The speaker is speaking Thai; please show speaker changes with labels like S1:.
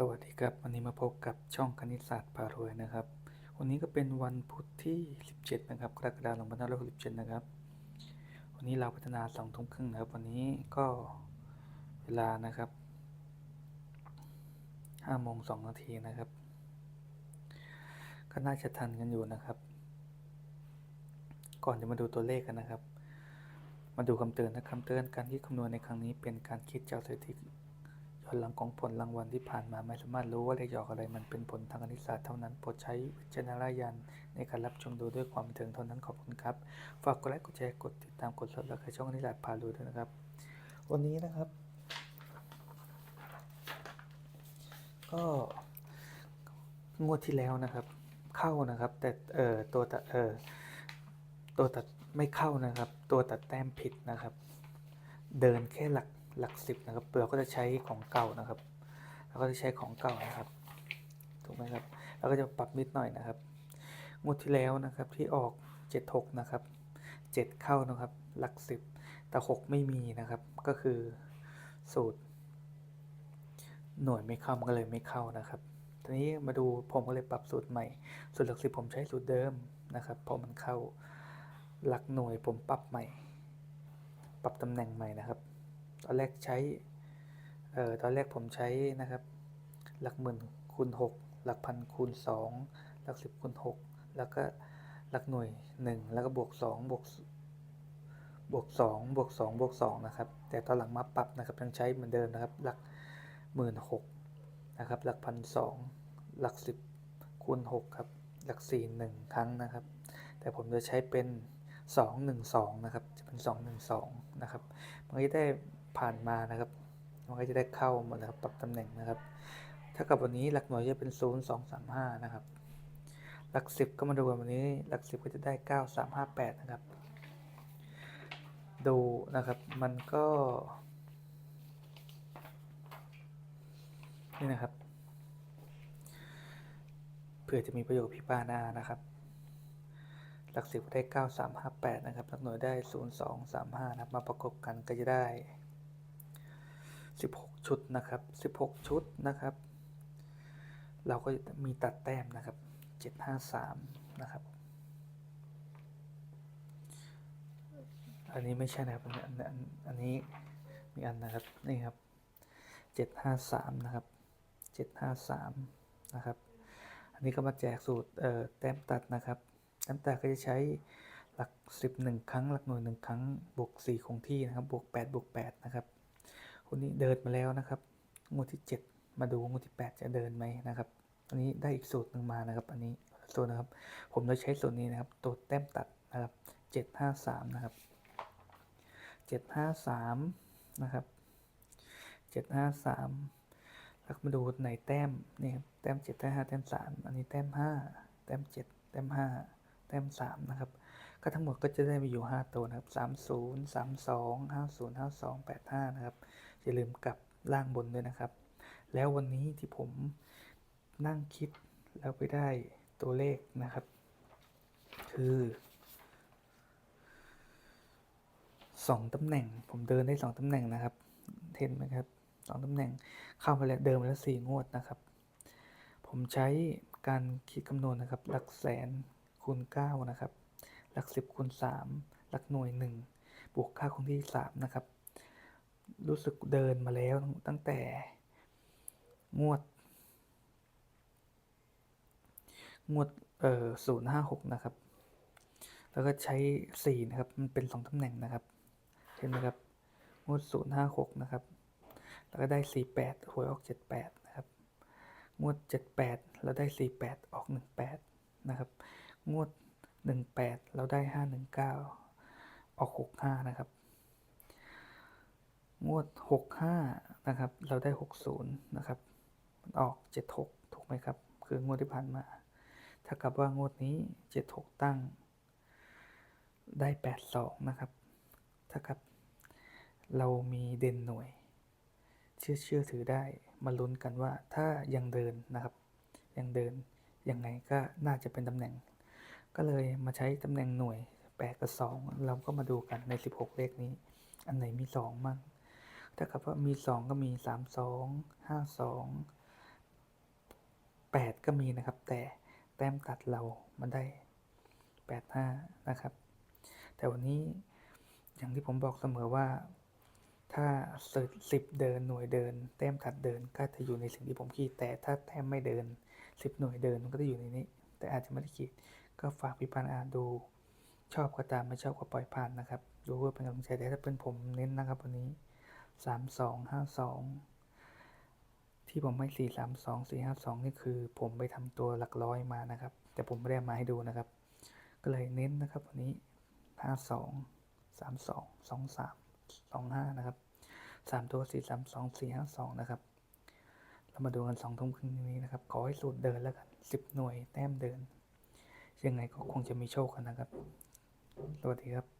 S1: สวัสดีครับ วันนี้มาพบกับช่องคณิตศาสตร์พารวยนะครับ วันนี้ก็เป็นวันพุธที่ 17 นะครับกรกฎาคม2567นะครับ วันนี้เราพัฒนา2ทุ่มครึ่งนะครับ วันนี้ก็เวลานะครับ5โมง2นาทีนะครับ ก็น่าจะทันกันอยู่นะครับ ก่อนจะมาดูตัวเลขกันนะครับ มาดูคำเตือนนะคำเตือนการที่คำนวณในครั้งนี้เป็นการคิดจากสถิติ ย้อนหลังของผลรางวัลที่ผ่านมาไม่สามารถรู้ว่าเลขหยอกอะไรมันเป็นผลทางคณิตศาสตร์เท่านั้นโปรดใช้วิจารณญาณในการรับชมดูด้วยความบันเทิงเท่านั้นขอบคุณครับ ฝากกดไลค์กดแชร์กดติดตามกดซับสไครต์ช่องคณิตศาสตร์พาดูด้วยนะครับ วันนี้นะครับ ก็งวดที่แล้วนะครับ เข้านะครับ แต่เอ่อตัวตัดเอ่อตัวตัดไม่เข้านะครับ ตัวตัดแต้มผิดนะครับ เดินแค่หลัก หลักสิบนะครับเปลือกก็จะใช้ของเก่านะครับแล้วก็จะใช้ของเก่านะครับถูกไหมครับแล้วก็จะปรับนิดหน่อยนะครับงวดที่แล้วนะครับที่ออกเจ็ดหกนะครับเจ็ดเข้านะครับหลักสิบแต่หกไม่มีนะครับ ก็คือสูตร หน่วยไม่เข้ามันก็เลยไม่เข้านะครับทีนี้มาดูผมก็เลยปรับสูตรใหม่ สูตรหลักสิบผมใช้สูตรเดิมนะครับเพราะมันเข้าหลักหน่วยผมปรับใหม่ ปรับตำแหน่งใหม่นะครับ อนแรกใช้เอ่อตอนแรกผมใช้นะครับ หลักหมื่นคูณหกหลักพันคูณสองหลักสิบคูณหกแล้วก็หลักหน่วยหนึ่งแล้วก็บวกสองบวกบวกสองบวกสองบวกสองนะครับ แต่ตอนหลังมาปรับนะครับยังใช้เหมือนเดิมนะครับ หลักหมื่นหกนะครับ หลักพันสองหลักสิบคูณหกครับ หลักสี่หนึ่งครั้งนะครับ แต่ผมจะใช้เป็น212นะครับ จะเป็น212นะครับ มันก็จะได้ ผ่านมานะครับ มันก็จะได้เข้าหมดนะครับปรับตำแหน่งนะครับถ้ากับวันนี้หลักหน่วยจะเป็น0 2 3 5นะครับ หลัก 10 ก็มาดูกันวันนี้หลัก 10 ก็จะได้ 9 3 5 8 นะครับ ดูนะครับมันก็นี่นะครับเผื่อจะมีประโยชน์พี่ป้าหน้านะครับ หลักสิบได้เก้าสามห้าแปดนะครับ หลักหน่วยได้ศูนย์สองสามห้านะครับ มาประกบกันก็จะได้ สิบหกชุดนะครับสิบหกชุดนะครับ เราก็มีตัดแต้มนะครับเจ็ดห้าสามนะครับ อันนี้ไม่ใช่นะครับ อันนี้มีอันนะครับ นี่ครับเจ็ดห้าสามนะครับเจ็ดห้าสามนะครับ อันนี้ก็มาแจกสูตรแต้มตัดนะครับแต้มตัดก็จะใช้หลักสิบหนึ่งครั้ง หลักหน่วยหนึ่งครั้ง บวกสี่คงที่นะครับ บวกแปดบวกแปดนะครับ คนนี้เดินมาแล้วนะครับงวดที่เจ็ดมาดูงวดที่แปดจะเดินไหมนะครับอันนี้ได้อีกสูตรหนึ่งมานะครับ อันนี้สูตรนะครับ ผมจะใช้สูตรนี้นะครับตัวแต้มตัดนะครับเจ็ดห้าสามนะครับเจ็ดห้าสามนะครับเจ็ดห้าสามแล้วมาดูไหนแต้มนี่ครับแต้มเจ็ดแต้มห้าแต้มสามอันนี้แต้มห้าแต้มเจ็ดแต้มห้าแต้มสามนะครับ ก็ทั้งหมดก็จะได้มีอยู่ห้าตัวนะครับสามศูนย์สามสองห้าศูนย์ห้าสองแปดห้านะครับ อย่าลืมกลับล่างบนด้วยนะครับ แล้ววันนี้ที่ผมนั่งคิดแล้วไปได้ตัวเลขนะครับ คือสองตำแหน่ง ผมเดินได้สองตำแหน่งนะครับเห็นไหมครับสองตำแหน่งเข้ามาแล้วเดิมแล้วสี่งวดนะครับ ผมใช้การคิดคำนวณนะครับ หลักแสนคูณ9นะครับ หลัก 10คูณ3หลักหน่วย 1 บวกค่าคงที่ 3 นะครับ รู้สึกเดินมาแล้วตั้งแต่งวด งวดเอ่อ056นะครับ แล้วก็ใช้4นะครับ มันเป็น2ตำแหน่งนะครับ เห็นไหมครับ งวด056นะครับ แล้วก็ได้48หวยออก78นะครับ งวด78เราได้48ออก18นะครับ งวด18เราได้519ออก65นะครับ งวด 65 นะครับ เราได้ 60 นะครับมันออก 76 ถูกไหมครับ คืองวดที่ผ่านมา ถ้ากับว่างวดนี้ 76 ตั้ง ได้ 82 นะครับ ถ้ากับเรามีเด่นหน่วย เชื่อเชื่อถือได้ มาลุ้นกันว่าถ้ายังเดินนะครับ ยังเดิน ยังไงก็น่าจะเป็นตำแหน่ง ก็เลยมาใช้ตำแหน่งหน่วย 8 กับ 2 เราก็มาดูกันใน 16 เลขนี้ อันไหนมี 2 มั่ง ถ้ากับว่ามี 2 ก็มี 3 2 5 2แปดก็มีนะครับ แต่แต้มตัดเรามันได้แปดห้านะครับ แต่วันนี้อย่างที่ผมบอกเสมอว่า ถ้าสิบเดินหน่วยเดิน แต้มตัดเดินก็จะอยู่ในสิ่งที่ผมคิดแต่ถ้าแต้มไม่เดินสิบหน่วยเดินมันก็จะอยู่ในนี้ แต่อาจจะไม่ได้คิดก็ฝากพี่ปานอ่านดูชอบก็ตามไม่ชอบก็ปล่อยผ่านนะครับ ดูเพื่อเป็นกำลังใจแต่ถ้าเป็นผมเน้นนะครับวันนี้ สามสองห้าสองที่ผมให้สี่สามสองสี่ห้าสองนี่คือ ผมไปทำตัวหลักร้อยมานะครับ แต่ผมไม่ได้มาให้ดูนะครับ ก็เลยเน้นนะครับวันนี้ห้าสองสามสองสองสามสองห้านะครับสามตัวสี่สามสองสี่ห้าสองนะครับ เรามาดูกันสองทุ่มครึ่งนี้นะครับ ขอให้สูตรเดินแล้วกันสิบหน่วยแต้มเดินยังไงก็คงจะมีโชคกันนะครับ สวัสดีครับ